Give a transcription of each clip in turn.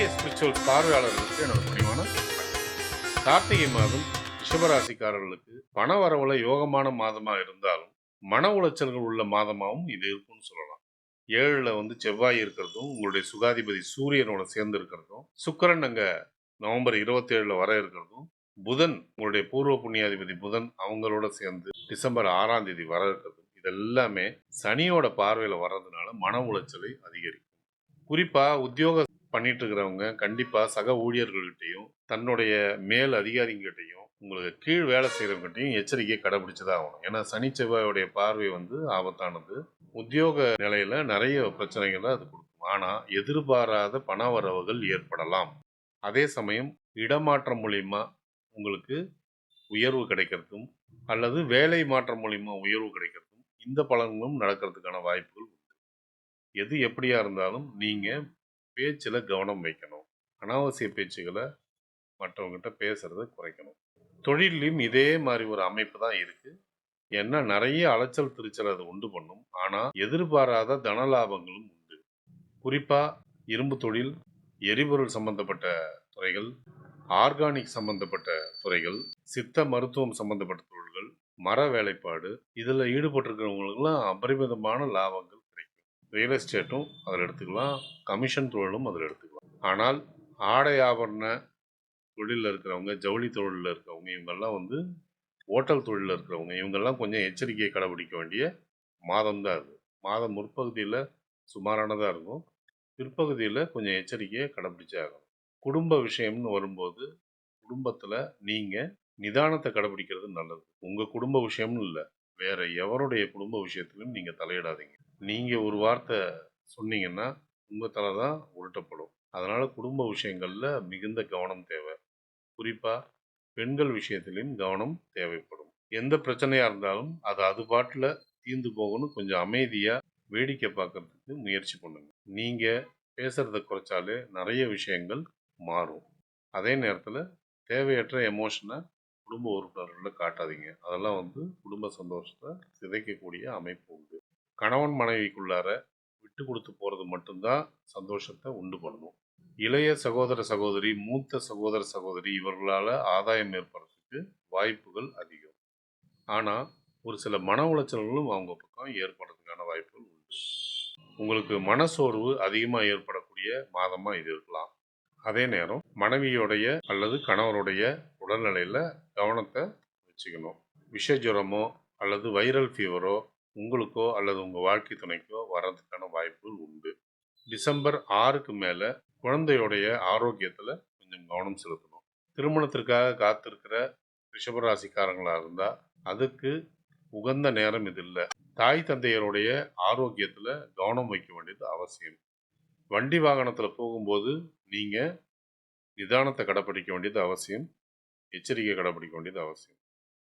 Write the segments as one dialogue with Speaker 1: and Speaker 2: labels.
Speaker 1: RK spiritual பார்வையாளர்களுக்கு என்னோட பணிவான கார்த்திகை மாதம் ரிஷபராசிக்காரர்களுக்கு பண வரவுல யோகமான மாதமாக இருந்தாலும் மன உளைச்சல்கள் உள்ள மாதமாகவும் இது இருக்கும்னு சொல்லலாம். ஏழில் வந்து செவ்வாய் இருக்கிறதும் உங்களுடைய சுகாதிபதி சூரியனோட சேர்ந்து இருக்கிறதும் சுக்கிரன் அங்கே நவம்பர் இருபத்தி வர இருக்கிறதும் புதன் உங்களுடைய பூர்வ புண்ணியாதிபதி புதன் அவங்களோட சேர்ந்து டிசம்பர் ஆறாம் தேதி வர இருக்கிறதும் இதெல்லாமே சனியோட பார்வையில் வர்றதுனால மன உளைச்சலை அதிகரிக்கும். குறிப்பாக உத்தியோக பண்ணிட்டு இருக்கிறவங்க கண்டிப்பா சக ஊழியர்கள்கிட்டையும் தன்னுடைய மேல் அதிகாரிங்கிட்டையும் உங்களுக்கு கீழ் வேலை செய்யறவங்ககிட்டையும் எச்சரிக்கையை கடைபிடிச்சுதான் ஆகணும். ஏன்னா சனி செவ்வாயுடைய பார்வை வந்து ஆபத்தானது. உத்தியோக நிலையில நிறைய பிரச்சனைகளை அது கொடுக்கும். ஆனா எதிர்பாராத பண வரவுகள் ஏற்படலாம். அதே சமயம் இடமாற்றம் மூலியமா உங்களுக்கு உயர்வு கிடைக்கிறதும் அல்லது வேலை மாற்றம் மூலியமா உயர்வு கிடைக்கிறதும் இந்த பலன்களும் நடக்கிறதுக்கான வாய்ப்புகள் உண்டு. எது எப்படியா இருந்தாலும் நீங்க பேச்சில் கவனம் வைக்கணும். அனாவசிய பேச்சுகளை மற்றவங்ககிட்ட பேசுறத குறைக்கணும். தொழிலையும் இதே மாதிரி ஒரு அமைப்பு தான் இருக்கு. ஏன்னா நிறைய அலைச்சல் திருச்சல் அது உண்டு பண்ணும். ஆனால் எதிர்பாராத தன லாபங்களும் உண்டு. குறிப்பாக இரும்பு தொழில் எரிபொருள் சம்பந்தப்பட்ட துறைகள் ஆர்கானிக் சம்பந்தப்பட்ட துறைகள் சித்த மருத்துவம் சம்பந்தப்பட்ட தொழில்கள் மர வேலைப்பாடு இதில் ஈடுபட்டிருக்கிறவங்களுக்குலாம் அபரிமிதமான லாபங்கள் ரியல் எஸ்டேட்டும் அதில் எடுத்துக்கலாம் கமிஷன் தொழிலும் அதில் எடுத்துக்கலாம். ஆனால் ஆடை ஆபரண தொழிலில் இருக்கிறவங்க ஜவுளி தொழிலில் இருக்கிறவங்க இவங்கெல்லாம் வந்து ஓட்டல் தொழிலில் இருக்கிறவங்க இவங்கெல்லாம் கொஞ்சம் எச்சரிக்கையை கடைபிடிக்க வேண்டிய மாதம் தான் அது. மாதம் முற்பகுதியில் சுமாரானதாக இருக்கும். பிற்பகுதியில் கொஞ்சம் எச்சரிக்கையை கடைபிடிச்சே ஆகணும். குடும்ப விஷயம்னு வரும்போது குடும்பத்தில் நீங்கள் நிதானத்தை கடைபிடிக்கிறது நல்லது. உங்கள் குடும்ப விஷயம்னு இல்லை வேறு எவருடைய குடும்ப விஷயத்திலும் நீங்கள் தலையிடாதீங்க. நீங்கள் ஒரு வார்த்தை சொன்னீங்கன்னா உங்கள் தலை தான் உருட்டப்படும். அதனால் குடும்ப விஷயங்களில் மிகுந்த கவனம் தேவை. குறிப்பாக பெண்கள் விஷயத்திலையும் கவனம் தேவைப்படும். எந்த பிரச்சனையாக இருந்தாலும் அது அது பாட்டில் தீர்ந்து போகணும் கொஞ்சம் அமைதியாக வேடிக்கை பார்க்கறதுக்கு முயற்சி பண்ணுங்க. நீங்கள் பேசுகிறத குறைச்சாலே நிறைய விஷயங்கள் மாறும். அதே நேரத்தில் தேவையற்ற எமோஷனை குடும்ப உறுப்பினர்களில் காட்டாதீங்க. அதெல்லாம் வந்து குடும்ப சந்தோஷத்தை சிதைக்கக்கூடிய அமைப்பு கணவன் மனைவிக்குள்ளார விட்டு கொடுத்து போகிறது மட்டும்தான் சந்தோஷத்தை உண்டு பண்ணும். இளைய சகோதர சகோதரி மூத்த சகோதர சகோதரி இவர்களால் ஆதாயம் ஏற்படுறதுக்கு வாய்ப்புகள் அதிகம். ஆனால் ஒரு சில மன உளைச்சல்களும் அவங்க பக்கம் ஏற்படுறதுக்கான வாய்ப்புகள் உண்டு. உங்களுக்கு மனசோர்வு அதிகமாக ஏற்படக்கூடிய மாதமாக இது இருக்கலாம். அதே நேரம் மனைவியோடைய அல்லது கணவருடைய உடல்நிலையில் கவனத்தை வச்சுக்கணும். விஷ ஜுரமோ அல்லது வைரல் ஃபீவரோ உங்களுக்கோ அல்லது உங்கள் வாழ்க்கை துணைக்கோ வர்றதுக்கான வாய்ப்புகள் உண்டு. டிசம்பர் ஆறுக்கு மேலே குழந்தையோடைய ஆரோக்கியத்தில் கொஞ்சம் கவனம் செலுத்தணும். திருமணத்திற்காக காத்திருக்கிற ரிஷபராசிக்காரங்களாக இருந்தால் அதுக்கு உகந்த நேரம் இது இல்லை. தாய் தந்தையருடைய ஆரோக்கியத்தில் கவனம் வைக்க வேண்டியது அவசியம். வண்டி வாகனத்தில் போகும்போது நீங்கள் நிதானத்தை கடைப்பிடிக்க வேண்டியது அவசியம். எச்சரிக்கை கடைப்பிடிக்க வேண்டியது அவசியம்.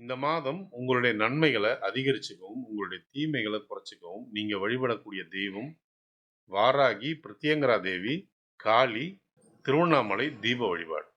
Speaker 1: இந்த மாதம் உங்களுடைய நன்மைகளை அதிகரிச்சுக்கவும் உங்களுடைய தீமைகளை குறைச்சிக்கவும் நீங்கள் வழிபடக்கூடிய தெய்வம் வாராகி பிரத்யங்கரா தேவி காளி திருவண்ணாமலை தீப வழிபாடு.